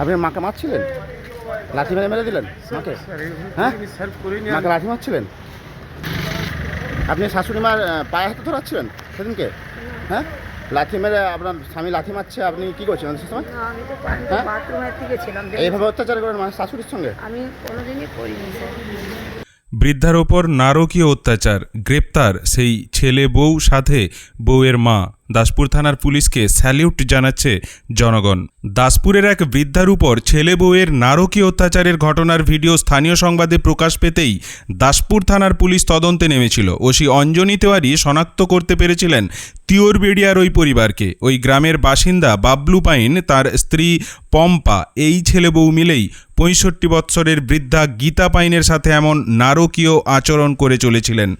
আপনি মাকে মারছিলেন? লাঠি মেরে মেরে দিলেন মাকে? হ্যাঁ? মাকে লাঠি মারছিলেন? আপনি শাশুড়ি মার পায়ে হাতে ধরাচ্ছিলেন সেদিনকে? হ্যাঁ? লাঠি মেরে আপনার স্বামী লাঠি মারছে আপনি কি করছেন সে সময়? হ্যাঁ? এইভাবে অত্যাচার করেন মানে শাশুড়ির সঙ্গে? আমি কোনোদিনই করিনি বৃদ্ধার ওপর নারকীয় অত্যাচার, গ্রেপ্তার সেই ছেলে বউ সাথে বউয়ের মা। দাসপুর থানার পুলিশকে স্যালিউট জানাচ্ছে জনগণ। দাসপুরের এক বৃদ্ধার উপর ছেলে বউয়ের নারকীয় অত্যাচারের ঘটনার ভিডিও স্থানীয় সংবাদে প্রকাশ পেতেই দাসপুর থানার পুলিশ তদন্তে নেমেছিল। ওসি অঞ্জনী তেওয়ারি শনাক্ত করতে পেরেছিলেন তিওরবেড়িয়ার ওই পরিবারকে। ওই গ্রামের বাসিন্দা বাবলু পাইন তার স্ত্রী পম্পা, এই ছেলে বউ মিলেই পঁয়ষট্টি বৎসরের বৃদ্ধা গীতা পাইনের সাথে এমন নারকীয় আচরণ করে চলেছিলেন।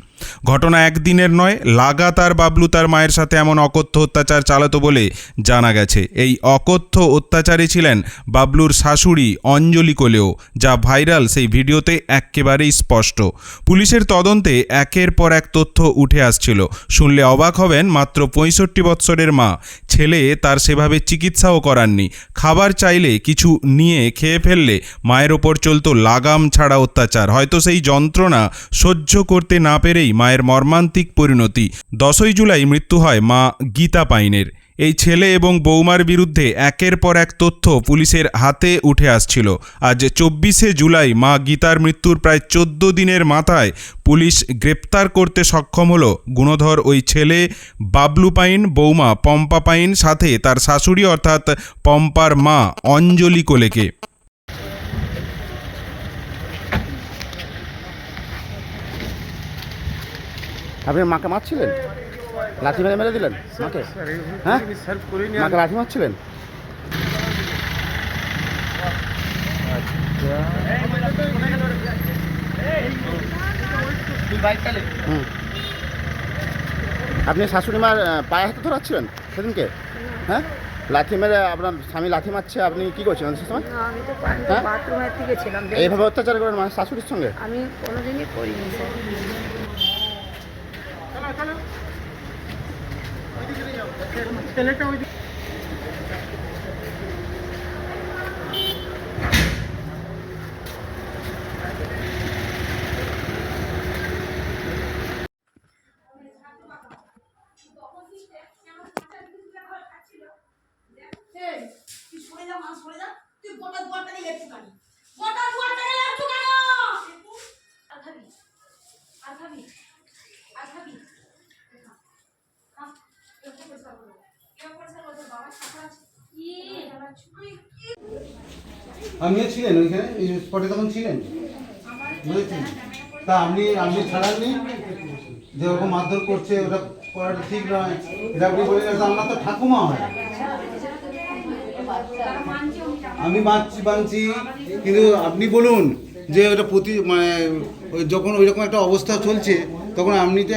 ঘটনা একদিনের নয়, লাগাতার বাবলু তার মায়ের সাথে এমন অকথ্য অত্যাচার চালাতো বলে জানা গেছে। এই অকথ্য অত্যাচারে ছিলেন বাবলুর শাশুড়ি অঞ্জলি কোলেও, যা ভাইরাল সেই ভিডিওতে একেবারেই স্পষ্ট। পুলিশের তদন্তে একের পর এক তথ্য উঠে আসছিল। শুনলে অবাক হবেন মাত্র পঁয়ষট্টি বৎসরের মা। ছেলে তার সেভাবে চিকিৎসাও করাননি। খাবার চাইলে কিছু নিয়ে খেয়ে ফেললে মায়ের ওপর চলতো লাগাম ছাড়া অত্যাচার। হয়তো সেই যন্ত্রণা সহ্য করতে না পেরেই মায়ের মর্মান্তিক পরিণতি। দশই জুলাই মৃত্যু হয় মা গীতা পাইনের। এই ছেলে এবং বৌমার বিরুদ্ধে একের পর এক তথ্য পুলিশের হাতে উঠে আসছিল। আজ চব্বিশে জুলাই মা গীতার মৃত্যুর প্রায় চোদ্দ দিনের মাথায় পুলিশ গ্রেপ্তার করতে সক্ষম হলো গুণধর ওই ছেলে, বাবলু পাইন, বৌমা পম্পা পাইন, সাথে তার শাশুড়ি অর্থাৎ পম্পার মা অঞ্জলি কোলেকে। আপনি মাকে মারছিলেন? লাঠি মেরে মেরে দিলেন মাকে? হ্যাঁ? মাকে লাঠি মারছিলেন? আপনি শাশুড়ি মার পায়ে হাতে ধরাচ্ছিলেন সেদিনকে? হ্যাঁ? লাঠি মেরে আপনার স্বামী লাঠি মারছে আপনি কি করছেন সে সময়? হ্যাঁ? এইভাবে অত্যাচার করেন মানে শাশুড়ির সঙ্গে? আমি কোনোদিনই করিনি স্যার এই, তুই গোটা দুয়ারটা দিয়ে গেছিস গোটা দুয়ারটা দিয়ে গেছিস আপনিও ছিলেন ওইখানে? স্পটে তখন ছিলেন? বুঝেছেন? তা আপনি আপনি ছাড়াননি? যে ওরকম মারধর করছে, ওটা করাটা ঠিক নয়। এটা আপনি বলে আপনার তো ঠাকুমা হয়। আমি বাঁচছি বাঁচছি কিন্তু আপনি বলুন যে ওটা প্রতি মানে যখন ওই রকম একটা অবস্থা চলছে, তখন আপনি তো